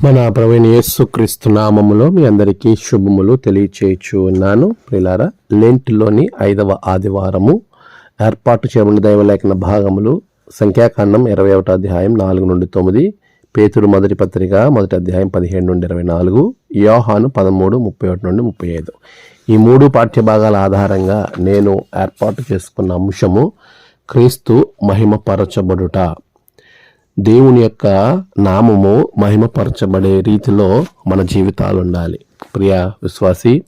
మన ప్రవీణ యేసుక్రీస్తు నామములో మీ అందరికీ శుభములు తెలియచేయచ్చు ఉన్నాను ప్రిలారా లెంట్లోని ఐదవ ఆదివారము ఏర్పాటు చేయబడిన దైవలేఖన భాగములు సంఖ్యాకాండం ఇరవై ఒకటో అధ్యాయం నాలుగు నుండి తొమ్మిది పేతురు మొదటి పత్రిక మొదటి అధ్యాయం పదిహేడు నుండి ఇరవై నాలుగు యోహాను పదమూడు ముప్పై ఒకటి నుండి ముప్పై ఐదు ఈ మూడు పాఠ్యభాగాల ఆధారంగా నేను ఏర్పాటు చేసుకున్న అంశము క్రీస్తు మహిమపరచబడుట. దేవుని యొక్క నామము మహిమపరచబడే రీతిలో మన జీవితాలు ఉండాలి ప్రియ విశ్వాసి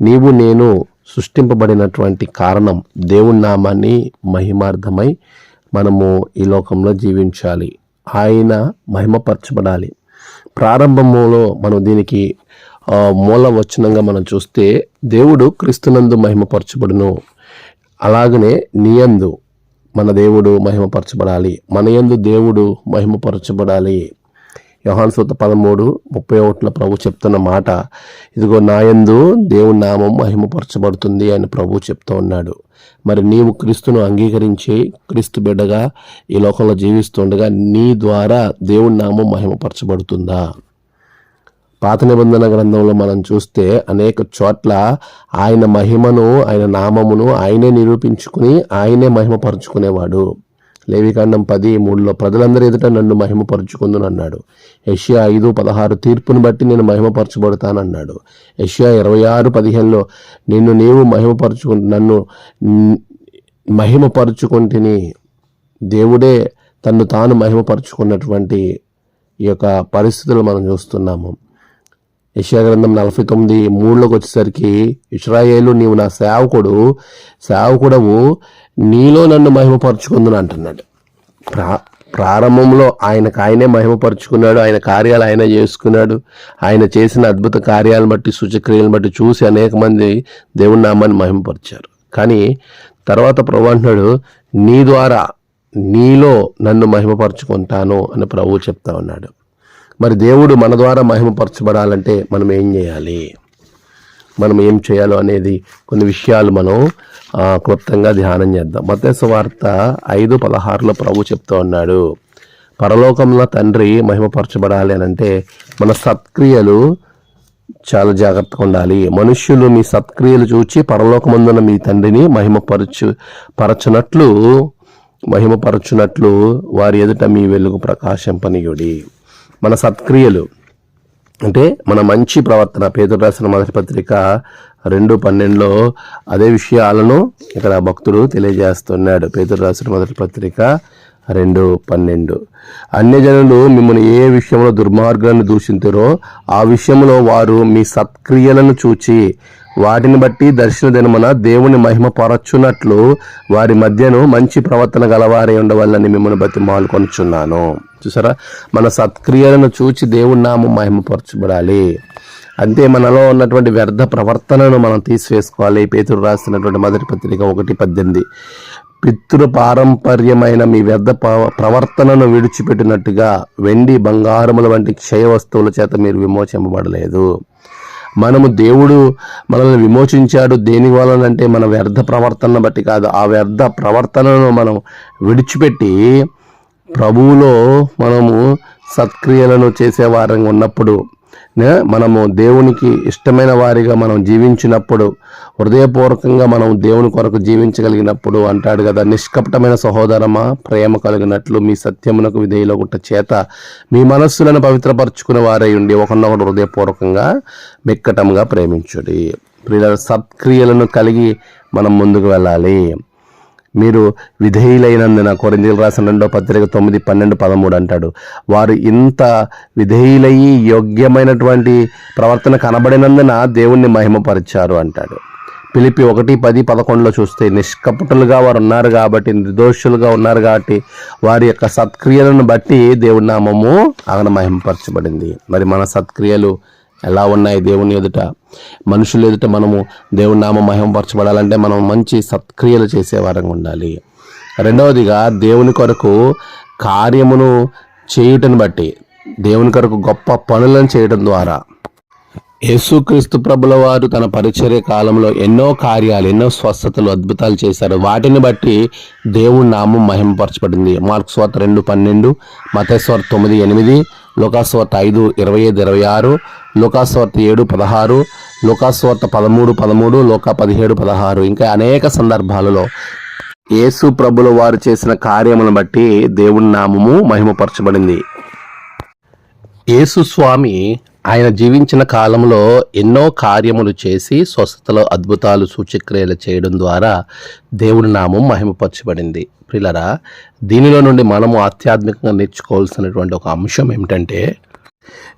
నీవు నేను సృష్టింపబడినటువంటి కారణం దేవుని నామాన్ని మహిమార్థమై మనము ఈ లోకంలో జీవించాలి. ఆయన మహిమపరచబడాలి. ప్రారంభములో మనం దీనికి మూల వచనంగా మనం చూస్తే దేవుడు క్రీస్తునందు మహిమపరచబడును. అలాగనే నీయందు మన దేవుడు మహిమపరచబడాలి. మన యందు దేవుడు మహిమపరచబడాలి. యోహాన్ సూత పదమూడు ముప్పై ఒకటిన ప్రభు చెప్తున్న మాట ఇదిగో నాయందు దేవుని నామం మహిమపరచబడుతుంది అని ప్రభు చెప్తూ ఉన్నాడు. మరి నీవు క్రీస్తును అంగీకరించి క్రీస్తు బిడ్డగా ఈ లోకంలో జీవిస్తుండగా నీ ద్వారా దేవుని నామం మహిమపరచబడుతుందా? పాత నిబంధన గ్రంథంలో మనం చూస్తే అనేక చోట్ల ఆయన మహిమను ఆయన నామమును ఆయనే నిరూపించుకుని ఆయనే మహిమపరుచుకునేవాడు. లేవికాండం పది మూడులో ప్రజలందరి ఎదుట నన్ను మహిమపరుచుకుందని అన్నాడు. ఏషియా ఐదు పదహారు తీర్పును బట్టి నేను మహిమపరచబడతానన్నాడు. ఏషియా ఇరవై ఆరు పదిహేనులో నిన్ను నీవు మహిమపరచుకు నన్ను న్- మహిమపరుచుకుంటుని దేవుడే తన్ను తాను మహిమపరుచుకున్నటువంటి ఈ యొక్క పరిస్థితులు మనం చూస్తున్నాము. యశాగ్రంథం నలభై తొమ్మిది మూడులోకి వచ్చేసరికి ఇష్రాయేలు నీవు నా సేవకుడు సేవకుడవు నీలో నన్ను మహిమపరుచుకుందని అంటున్నాడు. ప్రా ప్రారంభంలో ఆయనకు ఆయనే మహిమపరుచుకున్నాడు ఆయన కార్యాలు ఆయన చేసుకున్నాడు. ఆయన చేసిన అద్భుత కార్యాలను బట్టి సూచక్రియలను బట్టి చూసి అనేక మంది దేవుని నామాన్ని మహిమపరిచారు. కానీ తర్వాత ప్రభు అంటున్నాడు నీ ద్వారా నీలో నన్ను మహిమపరుచుకుంటాను అని ప్రభువు చెప్తా ఉన్నాడు. మరి దేవుడు మన ద్వారా మహిమపరచబడాలంటే మనం ఏం చేయాలి? మనం ఏం చేయాలో అనేది కొన్ని విషయాలు మనం క్లుప్తంగా ధ్యానం చేద్దాం. మతేసు వార్త ఐదు పదహారులో ప్రభు చెప్తూ ఉన్నాడు పరలోకంలో తండ్రి మహిమపరచబడాలి అని అంటే మన సత్క్రియలు చాలా జాగ్రత్తగా ఉండాలి. మనుష్యులు మీ సత్క్రియలు చూచి పరలోకమందున మీ తండ్రిని మహిమపరచు పరచునట్లు మహిమపరచునట్లు వారి ఎదుట మీ వెలుగు ప్రకాశింపనీయుడి. మన సత్క్రియలు. అంటే మన మంచి ప్రవర్తన పేదలు రాసిన మొదటి పత్రిక రెండు పన్నెండులో అదే విషయాలను ఇక్కడ భక్తుడు తెలియజేస్తున్నాడు. పేదలు రాసిన మొదటి పత్రిక రెండు పన్నెండు. అన్యజనులు మిమ్మల్ని ఏ విషయంలో దుర్మార్గాన్ని దూషించారో ఆ విషయంలో వారు మీ సత్క్రియలను చూచి వాటిని బట్టి దర్శన దినమున దేవుని మహిమ పరచున్నట్లు వారి మధ్యను మంచి ప్రవర్తన గలవారే ఉండవాలని మిమ్మల్ని బతి మాలుకొనుచున్నాను. చూసారా? మన సత్క్రియలను చూచి దేవుని నామం మహిమపరచబడాలి. అంతే మనలో ఉన్నటువంటి వ్యర్థ ప్రవర్తనను మనం తీసివేసుకోవాలి. పేతురు రాసినటువంటి మొదటి పత్రిక ఒకటి పద్దెనిమిది. పితృ పారంపర్యమైన మీ వ్యర్థ ప్రవర్తనను విడిచిపెట్టినట్టుగా వెండి బంగారముల వంటి క్షయ వస్తువుల చేత మీరు విమోచింపబడలేదు. మనము దేవుడు మనల్ని విమోచించాడు దేని వలనంటే మన వ్యర్థ ప్రవర్తన బట్టి కాదు. ఆ వ్యర్థ ప్రవర్తనను మనం విడిచిపెట్టి ప్రభువులో మనము సత్క్రియలను చేసేవారంగా ఉన్నప్పుడు మనము దేవునికి ఇష్టమైన వారిగా మనం జీవించినప్పుడు హృదయపూర్వకంగా మనం దేవుని కొరకు జీవించగలిగినప్పుడు అంటాడు కదా నిష్కపటమైన సహోదరమా ప్రేమ కలిగినట్లు మీ సత్యమునకు విధేయులగుట చేత మీ మనస్సులను పవిత్రపరచుకునే వారై ఉండి ఒకరినొకడు హృదయపూర్వకంగా మిక్కటంగా ప్రేమించుడి. ప్రియుల సత్క్రియలను కలిగి మనం ముందుకు వెళ్ళాలి. మీరు విధేయులైనందున కొరిందీలు రాసిన రెండో పత్రిక తొమ్మిది పన్నెండు పదమూడు అంటాడు. వారు ఇంత విధేయులయ్యి యోగ్యమైనటువంటి ప్రవర్తన కనబడినందున దేవుణ్ణి మహిమపరిచారు అంటాడు. పిలిపి ఒకటి పది పదకొండులో చూస్తే నిష్కపటులుగా వారు ఉన్నారు కాబట్టి నిర్దోషులుగా ఉన్నారు కాబట్టి వారి యొక్క సత్క్రియలను బట్టి దేవుడి నామము అక్కడ మహిమపరచబడింది. మరి మన సత్క్రియలు ఎలా ఉన్నాయి దేవుని ఎదుట? మనుషుల ఎదుట మనము దేవుని నామం మహిమపరచబడాలంటే మనం మంచి సత్క్రియలు చేసేవారంగా ఉండాలి. రెండవదిగా దేవుని కొరకు కార్యమును చేయుటను బట్టి దేవుని కొరకు గొప్ప పనులను చేయడం ద్వారా. యేసుక్రీస్తు ప్రభుల వారు తన పరిచర్య కాలంలో ఎన్నో కార్యాలు ఎన్నో స్వస్థతలు అద్భుతాలు చేశారు. వాటిని బట్టి దేవుని నామం మహిమపరచబడింది. మార్క్స్ వార్త రెండు పన్నెండు మతేశ్వర్ తొమ్మిది ఎనిమిది లోకాస్వార్త ఐదు ఇరవై ఐదు ఇరవై ఆరు లోకాస్వార్త ఏడు పదహారు లోకాస్వార్త పదమూడు పదమూడు లోకా పదిహేడు పదహారు. ఇంకా అనేక సందర్భాలలో యేసు ప్రభుల వారు చేసిన కార్యములను బట్టి దేవుని నామము మహిమపరచబడింది. యేసు స్వామి ఆయన జీవించిన కాలంలో ఎన్నో కార్యములు చేసి స్వస్థతలో అద్భుతాలు సూచక్రియలు చేయడం ద్వారా దేవుని నామం మహిమపరచబడింది. ప్రిలరా దీనిలో నుండి మనము ఆధ్యాత్మికంగా నేర్చుకోవాల్సినటువంటి ఒక అంశం ఏమిటంటే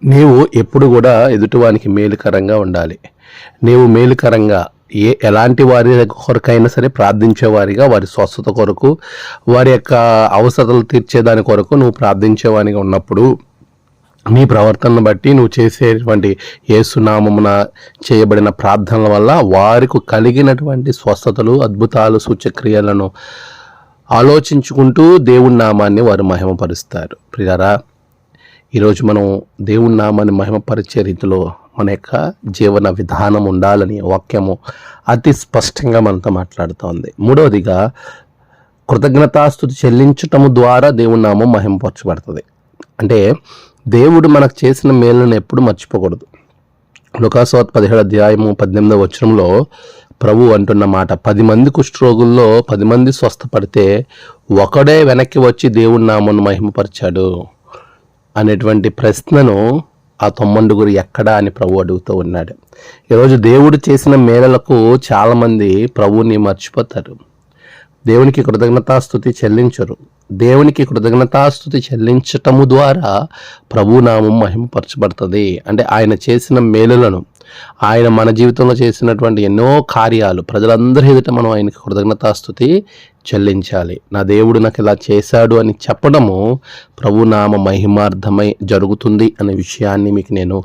నీవు ఎప్పుడు కూడా ఎదుటివానికి మేలుకరంగా ఉండాలి. నీవు మేలుకరంగా ఏ ఎలాంటి వారి కొరకైనా సరే ప్రార్థించేవారిగా వారి స్వస్థత కొరకు వారి యొక్క అవసరాలు తీర్చేదాని కొరకు నువ్వు ప్రార్థించేవానిగా ఉన్నప్పుడు నీ ప్రవర్తనను బట్టి నువ్వు చేసేటువంటి ఏసునామమున చేయబడిన ప్రార్థనల వల్ల వారికి కలిగినటువంటి స్వస్థతలు అద్భుతాలు సూచక్రియలను ఆలోచించుకుంటూ దేవుని నామాన్ని వారు మహిమపరుస్తారు. ప్రియరా ఈరోజు మనం దేవుని నామాన్ని మహిమపరిచే రీతిలో మన యొక్క జీవన విధానం ఉండాలని వాక్యము అతి స్పష్టంగా మనతో మాట్లాడుతోంది. మూడవదిగా కృతజ్ఞతాస్థుతి చెల్లించటము ద్వారా దేవుని నామం మహిమపరచబడుతుంది. అంటే దేవుడు మనకు చేసిన మేలును ఎప్పుడు మర్చిపోకూడదు. లుకాసోత్ పదిహేడు అధ్యాయము పద్దెనిమిదవ వచనంలో ప్రభు అంటున్న మాట పది మంది కుష్ఠరోగుల్లో పది మంది స్వస్థపడితే ఒకడే వెనక్కి వచ్చి దేవుడి నామను మహిమపరిచాడు అనేటువంటి ప్రశ్నను ఆ తొమ్మండుగురు ఎక్కడా అని ప్రభు అడుగుతూ ఉన్నాడు. ఈరోజు దేవుడు చేసిన మేళలకు చాలామంది ప్రభువుని మర్చిపోతారు. దేవునికి కృతజ్ఞతాస్థుతి చెల్లించరు. దేవునికి కృతజ్ఞతాస్థుతి చెల్లించటము ద్వారా ప్రభునామం మహిమపరచబడుతుంది. అంటే ఆయన చేసిన మేలులను ఆయన మన జీవితంలో చేసినటువంటి ఎన్నో కార్యాలు ప్రజలందరి ఎదుట మనం ఆయనకి కృతజ్ఞతాస్థుతి చెల్లించాలి. నా దేవుడు నాకు ఇలా చేశాడు అని చెప్పడము ప్రభునామ మహిమార్థమై జరుగుతుంది అనే విషయాన్ని మీకు నేను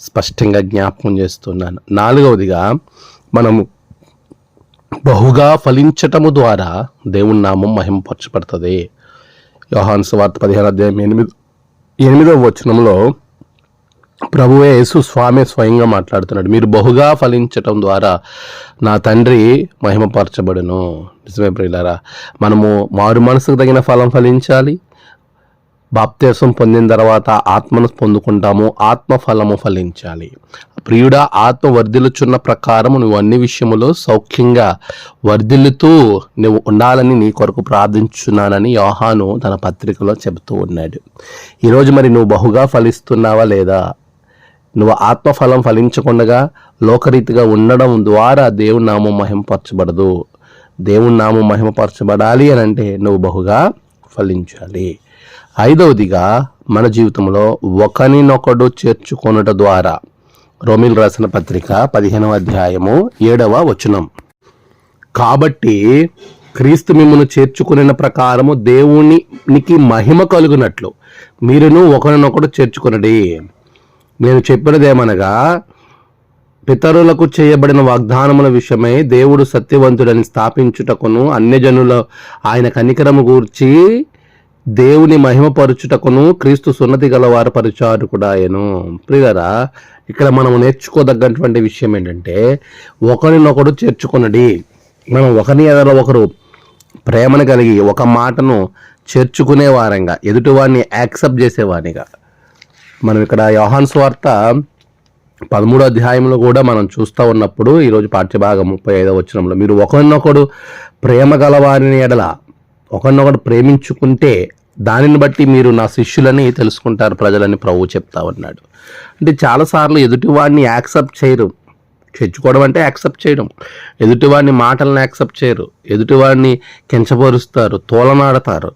స్పష్టంగా జ్ఞాపకం చేస్తున్నాను. నాలుగవదిగా మనము బహుగా ఫలించటము ద్వారా దేవుని నామం మహిమపరచబడుతుంది యోహాన్ సువార్త పదిహేను అధ్యాయం ఎనిమిది ఎనిమిదవ వచనంలో ప్రభువే యేసు స్వామి స్వయంగా మాట్లాడుతున్నాడు. మీరు బహుగా ఫలించటం ద్వారా నా తండ్రి మహిమపరచబడును. నిజమే ప్రియులారా మనము మారు మనసుకు తగిన ఫలం ఫలించాలి. బాప్తీసం పొందిన తర్వాత ఆత్మను పొందుకుంటాము ఆత్మ ఫలము ఫలించాలి. ప్రియుడా ఆత్మ వర్ధిల్లుచున్న ప్రకారము నువ్వు అన్ని విషయములో సౌఖ్యంగా వర్ధిల్లుతూ నువ్వు ఉండాలని నీ కొరకు ప్రార్థించున్నానని యోహాను తన పత్రికలో చెబుతూ ఉన్నాడు. ఈరోజు మరి నువ్వు బహుగా ఫలిస్తున్నావా లేదా? నువ్వు ఆత్మఫలం ఫలించకుండా లోకరీతిగా ఉండడం ద్వారా దేవుని నామం మహిమపరచబడదు దేవుని నామం మహిమపరచబడాలి అని అంటే నువ్వు బహుగా ఫలించాలి. ఐదవదిగా మన జీవితంలో ఒకరినొకడు చేర్చుకొనుట ద్వారా రోమిల్ రాసిన పత్రిక పదిహేనవ అధ్యాయము ఏడవ వచనం. కాబట్టి క్రీస్తు మిమ్మల్ని చేర్చుకునే ప్రకారము దేవునికి మహిమ కలుగునట్లు మీరును ఒకరినొకడు చేర్చుకునడి. నేను చెప్పినదేమనగా పితరులకు చేయబడిన వాగ్దానముల విషయమై దేవుడు సత్యవంతుడని స్థాపించుటకును అన్యజనుల ఆయన కనికరము గూర్చి దేవుని మహిమపరచుటకును క్రీస్తు సున్నతి గలవారు పరిచారకుడు ఆయను ప్రియులరా ఇక్కడ మనం నేర్చుకోదగ్గటువంటి విషయం ఏంటంటే ఒకరినొకడు చేర్చుకున్నది. మనం ఒకరిని ఎదలో ఒకరు ప్రేమను కలిగి ఒక మాటను చేర్చుకునే వారంగా ఎదుటివాడిని యాక్సెప్ట్ చేసేవారిగా మనం ఇక్కడ యోహాన్ స్వార్త పదమూడో అధ్యాయంలో కూడా మనం చూస్తూ ఉన్నప్పుడు ఈరోజు పాఠ్యభాగం ముప్పై ఐదో వచ్చినంలో మీరు ఒకరినొకడు ప్రేమ గలవారిని ఎడల ఒకరినొకడు ప్రేమించుకుంటే దానిని బట్టి మీరు నా శిష్యులని తెలుసుకుంటారు ప్రజలని ప్రభు చెప్తా ఉన్నాడు. అంటే చాలాసార్లు ఎదుటివాడిని యాక్సెప్ట్ చేయరు. తెచ్చుకోవడం అంటే యాక్సెప్ట్ చేయడం. ఎదుటివాడిని మాటలను యాక్సెప్ట్ చేయరు. ఎదుటివాడిని కించపరుస్తారు తోలనాడతారు.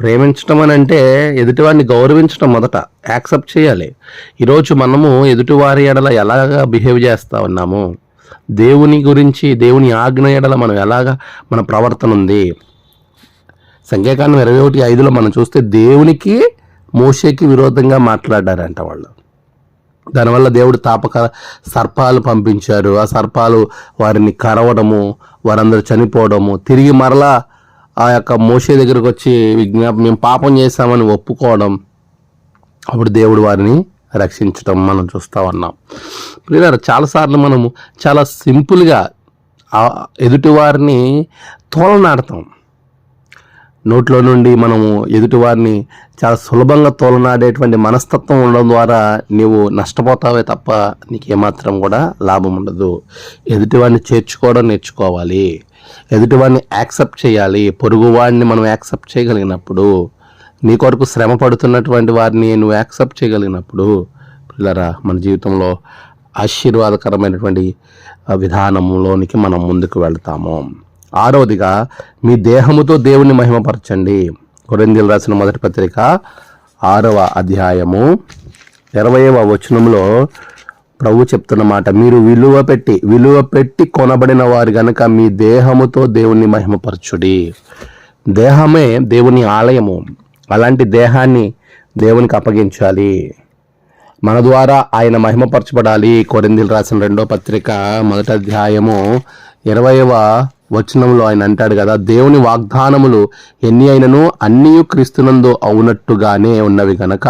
ప్రేమించడం అని అంటే ఎదుటివాడిని గౌరవించడం మొదట యాక్సెప్ట్ చేయాలి. ఈరోజు మనము ఎదుటివారి ఎడల ఎలాగా బిహేవ్ చేస్తూ ఉన్నాము? దేవుని గురించి దేవుని ఆజ్ఞ ఎడల మనం ఎలాగా మన ప్రవర్తన ఉంది? సంఖ్యాకాండం ఇరవై ఒకటి ఐదులో మనం చూస్తే దేవునికి మోషేకి విరోధంగా మాట్లాడారంట వాళ్ళు. దానివల్ల దేవుడు తాపక సర్పాలు పంపించారు ఆ సర్పాలు వారిని కరవడము వారందరూ చనిపోవడము తిరిగి మరలా ఆ యొక్క మోసే దగ్గరకు వచ్చి విజ్ఞాపం మేము పాపం చేశామని ఒప్పుకోవడం అప్పుడు దేవుడు వారిని రక్షించడం మనం చూస్తూ ఉన్నాం. ప్రియులారా చాలాసార్లు మనము చాలా సింపుల్గా ఎదుటివారిని ఎదుటి వారిని తోలనాడతాం. నోట్లో నుండి మనము ఎదుటివారిని చాలా సులభంగా తోలనాడేటువంటి మనస్తత్వం ఉండడం ద్వారా నీవు నష్టపోతావే తప్ప నీకు ఏమాత్రం కూడా లాభం ఉండదు. ఎదుటివాడిని చేర్చుకోవడం నేర్చుకోవాలి. ఎదుటివాడిని యాక్సెప్ట్ చేయాలి. పొరుగువాడిని మనం యాక్సెప్ట్ చేయగలిగినప్పుడు నీ కొరకు శ్రమ పడుతున్నటువంటి వారిని నువ్వు యాక్సెప్ట్ చేయగలిగినప్పుడు పిల్లరా మన జీవితంలో ఆశీర్వాదకరమైనటువంటి విధానంలోనికి మనం ముందుకు వెళ్తాము. ఆరవదిగా మీ దేహముతో దేవుని మహిమపరచండి. కొరిందీలు రాసిన మొదటి పత్రిక ఆరవ అధ్యాయము ఇరవైవ వచనంలో ప్రభు చెప్తున్న మాట మీరు విలువ పెట్టి విలువ పెట్టి కొనబడిన వారు గనక మీ దేహముతో దేవుని మహిమపరచుడి. దేహమే దేవుని ఆలయము. అలాంటి దేహాన్ని దేవునికి అప్పగించాలి. మన ద్వారా ఆయన మహిమపరచబడాలి. కొరిందిలు రాసిన రెండో పత్రిక మొదటి అధ్యాయము ఇరవైవ వచనంలో ఆయన అంటాడు కదా దేవుని వాగ్దానములు ఎన్ని అయినను అన్నీ క్రీస్తునందు అవునట్టుగానే ఉన్నవి గనక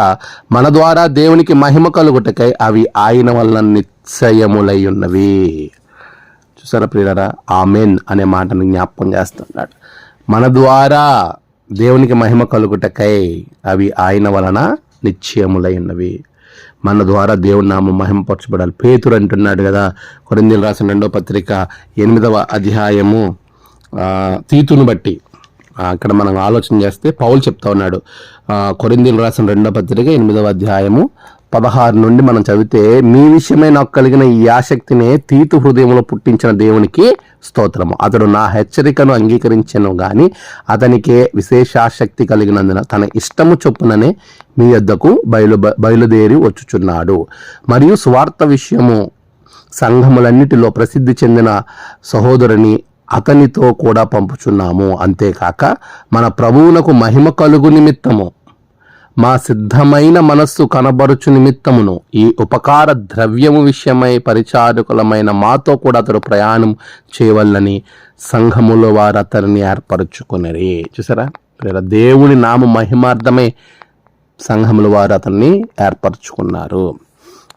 మన ద్వారా దేవునికి మహిమ కలుగుటకై అవి ఆయన వలన నిశ్చయములై ఉన్నవి చూసారా ప్రియరా ఆమెన్ అనే మాటను జ్ఞాపకం చేస్తున్నాడు. మన ద్వారా దేవునికి మహిమ కలుగుటకై అవి ఆయన వలన నిశ్చయములై ఉన్నవి మన ద్వారా దేవుని నామం మహింపరచబడాలి. పేతురు అంటున్నాడు కదా కొరిందీలు రాసిన రెండో పత్రిక ఎనిమిదవ అధ్యాయము తీతును బట్టి. అక్కడ మనం ఆలోచన చేస్తే పౌలు చెప్తా ఉన్నాడు. కొరిందీలు రాసిన రెండో పత్రిక ఎనిమిదవ అధ్యాయము పదహారు నుండి మనం చదివితే మీ విషయమై నాకు కలిగిన ఈ ఆసక్తినే తీతు హృదయంలో పుట్టించిన దేవునికి స్తోత్రము. అతడు నా హెచ్చరికను అంగీకరించను గాని అతనికే విశేషాసక్తి కలిగినందున తన ఇష్టము చొప్పుననే మీ యొద్దకు బయలు బయలుదేరి వచ్చుచున్నాడు. మరియు స్వార్థ విషయము సంఘములన్నిటిలో ప్రసిద్ధి చెందిన సహోదరుని అతనితో కూడా పంపుచున్నాము. అంతేకాక మన ప్రభువునకు మహిమ కలుగు నిమిత్తము మా సిద్ధమైన మనస్సు కనబరుచు నిమిత్తమును ఈ ఉపకార ద్రవ్యము విషయమై పరిచారకులమైన మాతో కూడా అతడు ప్రయాణం చేయవల్లని సంఘములో వారు అతనిని ఏర్పరచుకునరి. చూసారా? దేవుని నామ మహిమార్థమే సంఘములు వారు అతన్ని ఏర్పరచుకున్నారు.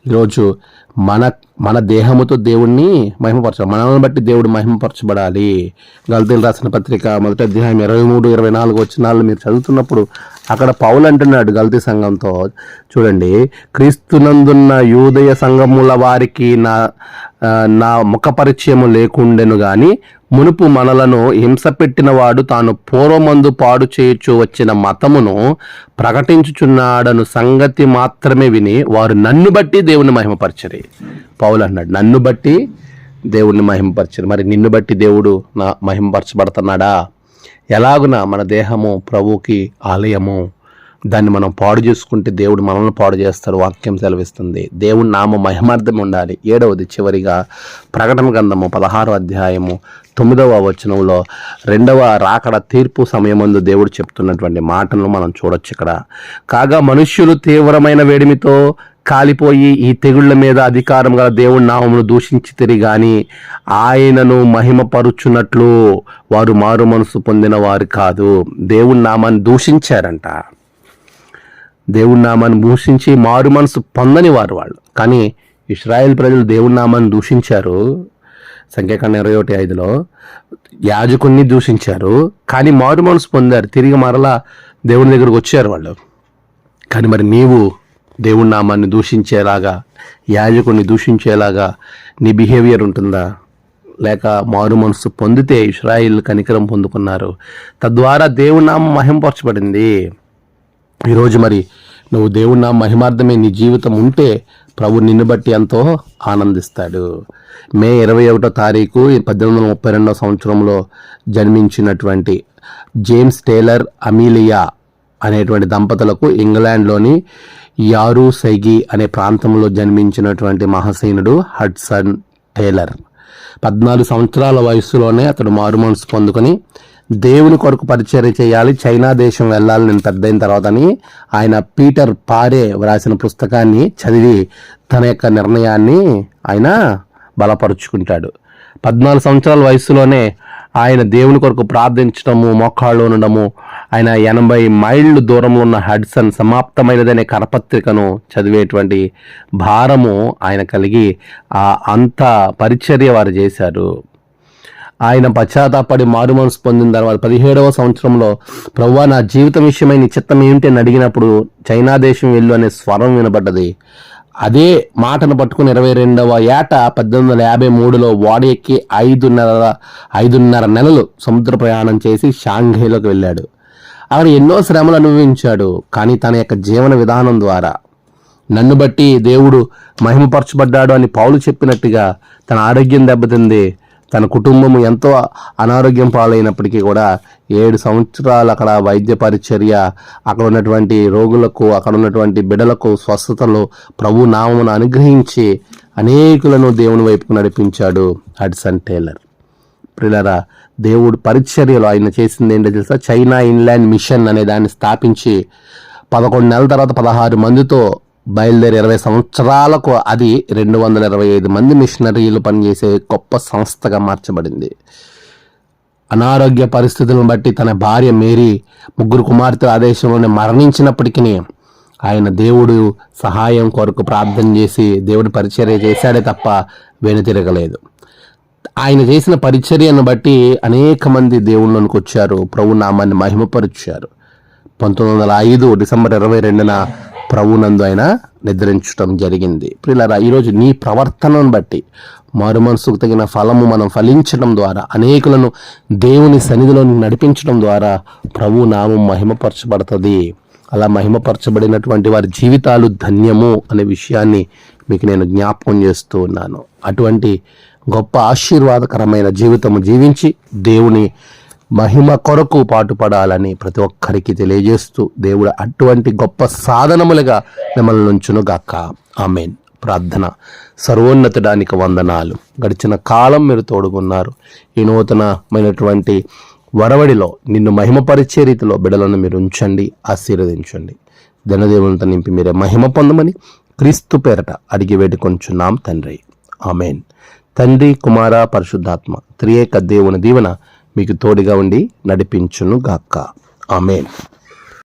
ఈరోజు మన మన దేహముతో దేవుణ్ణి మహిమపరచాలి మనల్ని బట్టి దేవుడు మహిమపరచబడాలి. గల్తీలు రాసిన పత్రిక మొదటి అధ్యాయం ఇరవై మూడు ఇరవై నాలుగు వచ్చినాలు మీరు చదువుతున్నప్పుడు అక్కడ పౌలు అంటున్నాడు గల్తీ సంఘంతో. చూడండి క్రీస్తునందున్న యూదయ సంఘముల వారికి నా నా ముఖ పరిచయము లేకుండెను కానీ మునుపు మనలను హింస పెట్టినవాడు తాను పూర్వమందు పాడు చేయొచ్చు వచ్చిన మతమును ప్రకటించుచున్నాడను సంగతి మాత్రమే విని వారు నన్ను బట్టి దేవుని మహిమపరచరి. పౌలు అన్నాడు నన్ను బట్టి దేవుణ్ణి మహిమపరచరు. మరి నిన్ను బట్టి దేవుడు నా మహిమపరచబడుతున్నాడా? ఎలాగున మన దేహము ప్రభువుకి ఆలయము? దాన్ని మనం పాడు చేసుకుంటే దేవుడు మనల్ని పాడు చేస్తాడు వాక్యం సెలవిస్తుంది. దేవుడి నామ మహిమార్థం ఉండాలి. ఏడవది చివరిగా ప్రకటన గ్రంథము పదహారో అధ్యాయము తొమ్మిదవ వచనంలో రెండవ రాకడ తీర్పు సమయమందు దేవుడు చెప్తున్నటువంటి మాటలను మనం చూడొచ్చు ఇక్కడ. కాగా మనుష్యులు తీవ్రమైన వేడిమితో కాలిపోయి ఈ తెగుళ్ళ మీద అధికారం గల దేవుడి నామమును దూషించి తిరిగాని ఆయనను మహిమపరుచున్నట్లు వారు మారు మనసు పొందిన వారు కాదు. దేవుడి నామాన్ని దూషించారంట. దేవుడి నామాన్ని దూషించి మారు మనసు పొందని వారు వాళ్ళు. కానీ ఇస్రాయేల్ ప్రజలు దేవుడి నామాన్ని దూషించారు. సంఖ్యాకాండ ఇరవై ఒకటి ఐదులో యాజకుణ్ణి దూషించారు కానీ మారు మనసు పొందారు తిరిగి మరలా దేవుని దగ్గరకు వచ్చారు వాళ్ళు. కానీ మరి నీవు దేవుడి నామాన్ని దూషించేలాగా యాజకుని దూషించేలాగా నీ బిహేవియర్ ఉంటుందా? లేక మారు మనసు పొందితే ఇస్రాయిల్ కనికరం పొందుకున్నారు. తద్వారా దేవుడి నామం మహింపరచబడింది. ఈరోజు మరి నువ్వు దేవుడు నా మహిమార్థమే నీ జీవితం ఉంటే ప్రభు నిన్ను బట్టి ఎంతో ఆనందిస్తాడు. మే ఇరవై ఒకటో తారీఖు పద్దెనిమిది వందల ముప్పై రెండవ సంవత్సరంలో జన్మించినటువంటి జేమ్స్ టేలర్ అమీలియా అనేటువంటి దంపతులకు ఇంగ్లాండ్లోని యారు సైగి అనే ప్రాంతంలో జన్మించినటువంటి మహాసీనుడు హడ్సన్ టేలర్. పద్నాలుగు సంవత్సరాల వయసులోనే అతడు మారుమనసు పొందుకొని దేవుని కొరకు పరిచర్య చేయాలి. చైనా దేశం వెళ్ళాలి నేను పెద్దయిన తర్వాతని ఆయన పీటర్ పారే వ్రాసిన పుస్తకాన్ని చదివి తన యొక్క నిర్ణయాన్ని ఆయన బలపరుచుకుంటాడు. పద్నాలుగు సంవత్సరాల వయసులోనే ఆయన దేవుని కొరకు ప్రార్థించడము మోకాళ్ళు ఉండడము ఆయన ఎనభై మైళ్ళు దూరంలో ఉన్న హడ్సన్ సమాప్తమైనదనే కరపత్రికను చదివేటువంటి భారము ఆయన కలిగి ఆ అంత పరిచర్య వారు చేశారు. ఆయన పశ్చాత్తాపడి మారు మనసు పొందిన తర్వాత పదిహేడవ సంవత్సరంలో ప్రవ్వా నా జీవితం విషయమై నీ చిత్తం ఏమిటి అని అడిగినప్పుడు చైనా దేశం వెళ్ళు అనే స్వరం వినబడ్డది. అదే మాటను పట్టుకుని ఇరవై రెండవ ఏట పద్దెనిమిది వందల యాభై మూడులో ఓడ ఎక్కి ఐదున్నర ఐదున్నర నెలలు సముద్ర ప్రయాణం చేసి షాంఘైలోకి వెళ్ళాడు. అక్కడ ఎన్నో శ్రమలు అనుభవించాడు కానీ తన యొక్క జీవన విధానం ద్వారా. నన్ను బట్టి దేవుడు మహిమపరచబడ్డాడు అని పౌలు చెప్పినట్టుగా తన ఆరోగ్యం దెబ్బతింది. తన కుటుంబము ఎంతో అనారోగ్యం పాలైనప్పటికీ కూడా ఏడు సంవత్సరాలు అక్కడ వైద్య పరిచర్య అక్కడ ఉన్నటువంటి రోగులకు అక్కడ ఉన్నటువంటి బిడలకు స్వస్థతలు ప్రభు నామమును అనుగ్రహించి అనేకులను దేవుని వైపుకు నడిపించాడు హడ్సన్ టేలర్. ప్రిలరా దేవుడు పరిచర్యలో ఆయన చేసింది ఏంటో తెలుసా? చైనా ఇన్లాండ్ మిషన్ అనే దాన్ని స్థాపించి పదకొండు నెలల తర్వాత పదహారు మందితో బయలుదేరి ఇరవై సంవత్సరాలకు అది రెండు వందల ఇరవై ఐదు మంది మిషనరీలు పనిచేసే గొప్ప సంస్థగా మార్చబడింది. అనారోగ్య పరిస్థితులను బట్టి తన భార్య మేరీ ముగ్గురు కుమార్తెల ఆదేశంలోనే మరణించినప్పటికీ ఆయన దేవుడు సహాయం కొరకు ప్రార్థన చేసి దేవుడి పరిచర్య చేశాడే తప్ప వెనుతిరగలేదు ఆయన చేసిన పరిచర్యను బట్టి అనేక మంది దేవుళ్ళలోనికి వచ్చారు ప్రభు నామాన్ని మహిమపరిచారు. పంతొమ్మిది వందల ఐదు డిసెంబర్ ఇరవై రెండున ప్రభునందు ఆయన నిద్రించడం జరిగింది. ప్రిలరా ఈరోజు నీ ప్రవర్తనను బట్టి మారు మనసుకు తగిన ఫలము మనం ఫలించడం ద్వారా అనేకులను దేవుని సన్నిధిలో నడిపించడం ద్వారా ప్రభు నామం మహిమపరచబడుతుంది. అలా మహిమపరచబడినటువంటి వారి జీవితాలు ధన్యము అనే విషయాన్ని మీకు నేను జ్ఞాపకం చేస్తూ ఉన్నాను. అటువంటి గొప్ప ఆశీర్వాదకరమైన జీవితము జీవించి దేవుని మహిమ కొరకు పాటుపడాలని ప్రతి ఒక్కరికి తెలియజేస్తూ దేవుడు అటువంటి గొప్ప సాధనములుగా మిమ్మల్ని నుంచునుగాక ఆమెన్. ప్రార్థన. సర్వోన్నతడానికి వందనాలు. గడిచిన కాలం మీరు తోడుగున్నారు. ఈ నూతనమైనటువంటి వరవడిలో నిన్ను మహిమపరిచే రీతిలో బిడలను మీరు ఉంచండి ఆశీర్వదించండి. ధనదేవులతో నింపి మీరే మహిమ పొందమని క్రీస్తు పేరట అడిగి వేడుకొంచున్నాం తండ్రి. ఆమెన్. తండ్రి కుమార పరిశుద్ధాత్మ త్రియేక దేవుని దీవెన మీకు తోడుగా ఉండి నడిపించును గాక ఆమెన్.